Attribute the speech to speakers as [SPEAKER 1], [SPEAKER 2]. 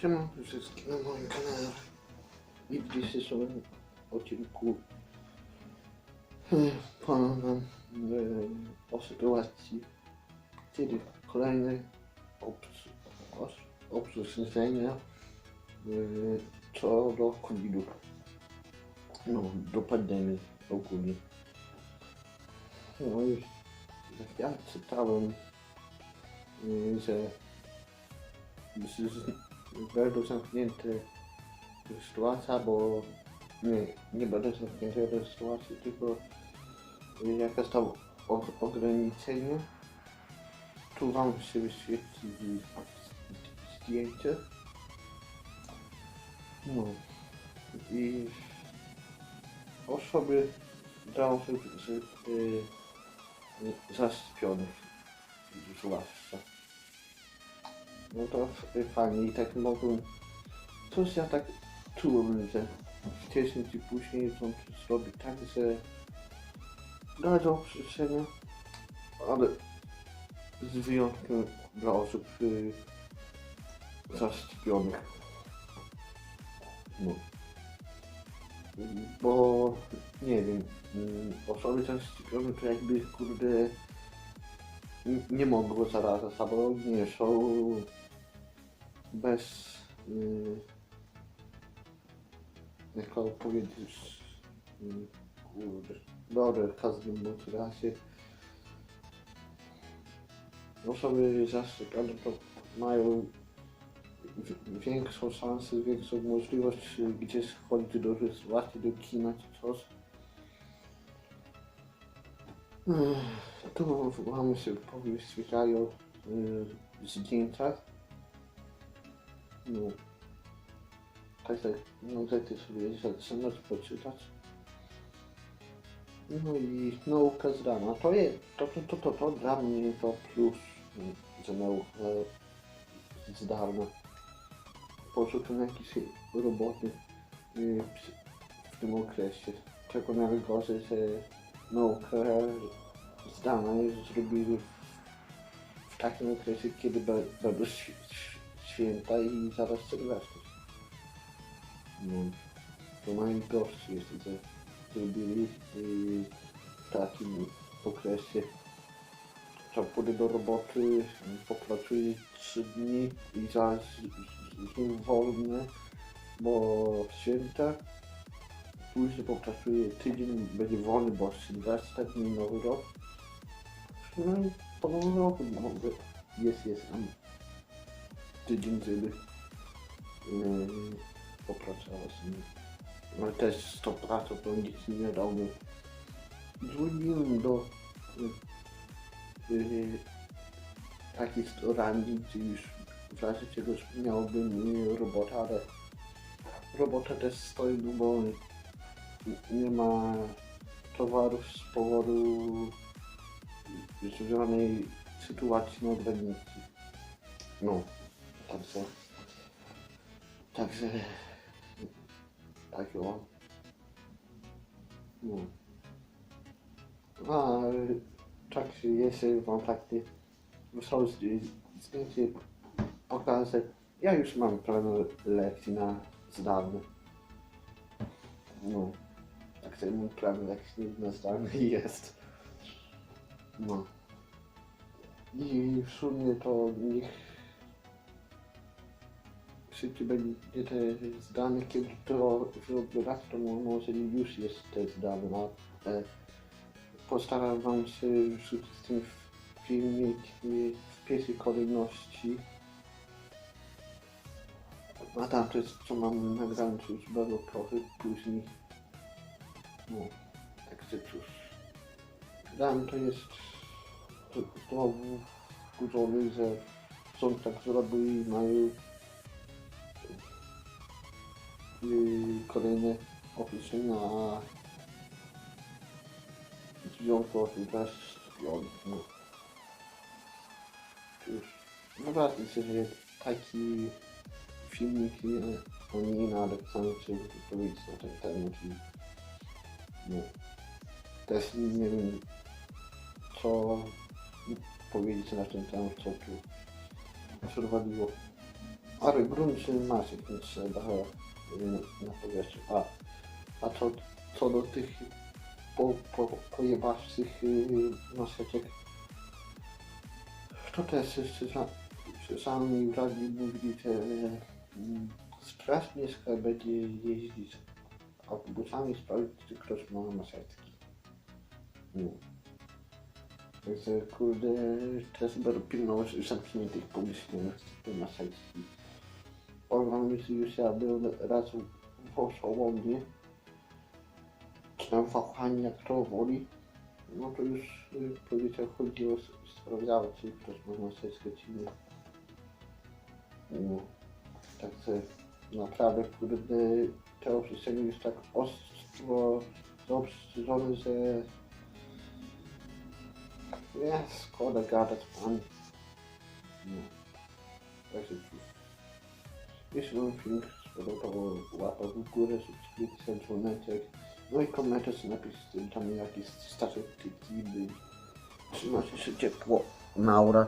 [SPEAKER 1] Siema wszystkim na moim kanale i w dzisiejszym odcinku hmm, powiem wam e, o sytuacji, kiedy kolejne obs- os- obstrzenia e, co do COVID-u. No, do pandemii ogólnie. No jak ja czytałem, e, że będą zamknięte sytuacja, bo nie, nie będą zamknięte sytuacji, tylko jakaś tam ograniczenie. Tu wam się wyświetli zdjęcie. No i osoby dla osób z, y, zaszczepionych zwłaszcza. No to f- fajnie i tak mogą. Coś ja tak czułem, że wcześniej czy później są zrobić tak, że dadzą przestrzenie, ale z wyjątkiem dla osób y, zaszczepionych. No. Bo nie wiem, mm, osoby zaszczepione to jakby kurde nie mogło zarażać, albo nie są bez y, jak powiedzieć y, kurde w każdym bądź razie osoby zaszczepione to mają w- większą szansę, większą możliwość y, gdzieś chodzić do restauracji, do kina czy coś Tu mamy się powyświetlają y, zdjęcia. No. Tak, tak, możecie sobie zaczynać poczytać. No i nauka zdana. To jest, to, to, to, to, to dla mnie to plus, y, że nauka zdalna. Poszukam jakiejś roboty y, w- tym okresie. Czego najgorzej, że naukę zdalną zrobili w, takim okresie, kiedy będą święta i zaraz Sylwester. No, to najgorsze jest, że zrobili y, w takim okresie. Trzeba pójdę do roboty, popracuję 3 dni i zaraz znów wolne, bo święta Później popracuję tydzień, będzie wolny, bo Sylwester i Nowy Rok. No i po Nowym Roku mogę, jest, jest tam tydzień, żeby yy, popracować. No ale też z tą pracą to nic nie robię. Dzwoniłem do yy, yy, restauracji, gdzie już w razie czegoś miałbym yy, robotę, ale robota też stoi, no bo nie ma towarów z powodu związanej sytuacji na granicy. No, także, także, tak o. No. A, tak się jeszcze fakty wysłał zdjęcie pokażę. Ja już mam plan lekcji na zdalne. No, tak sobie mój plan lekcji na zdalny jest. No. I w sumie to niech szybciej będzie te zdane, kiedy to wyobraź, to mo- może już jest zdane. E, postaram wam się wrzucić ten filmik e, w pierwszej kolejności. A tam to jest co mam nagrane, to już bardzo trochę później. No, także cóż. Dan to jest znowu wkurzony, że są tak zrobili i mają kolejne określenia, a w związku też no. Się, że taki filmik oni nalepcają się powiedzieć na ten temat no, też nie wiem co powiedzieć na ten temat, co tu przerwaliło. Ale grunty masz, nie trzeba na powierzchni. A, a co, co do tych po, po, pojebawczych y, maseczek, to też jeszcze za- sami radni mówili, że y, strażnicka będzie jeździć autobusami, sprawdzić, czy ktoś ma maseczki. No. Także kurde, też będę pilnować zamkniętych pomieszczeniach te maseczki. Ja byłem raz w Osołomie, czy tam w Ochanie, jak to woli, no to już policja chodziła, sprawdzała, czy ktoś ma maseczkę, czy nie. No. Także naprawdę, kurde, te opisanie jest tak ostro zaobstrzone, że ja szkoda gadać pan. No. Także cóż. Jeśli wam film spodobał, łapa w górę, subskrypcja, dzwoneczek. No i komentarz napiszcie tam jakiś statek tyki był. Trzymajcie się ciepło. Maura.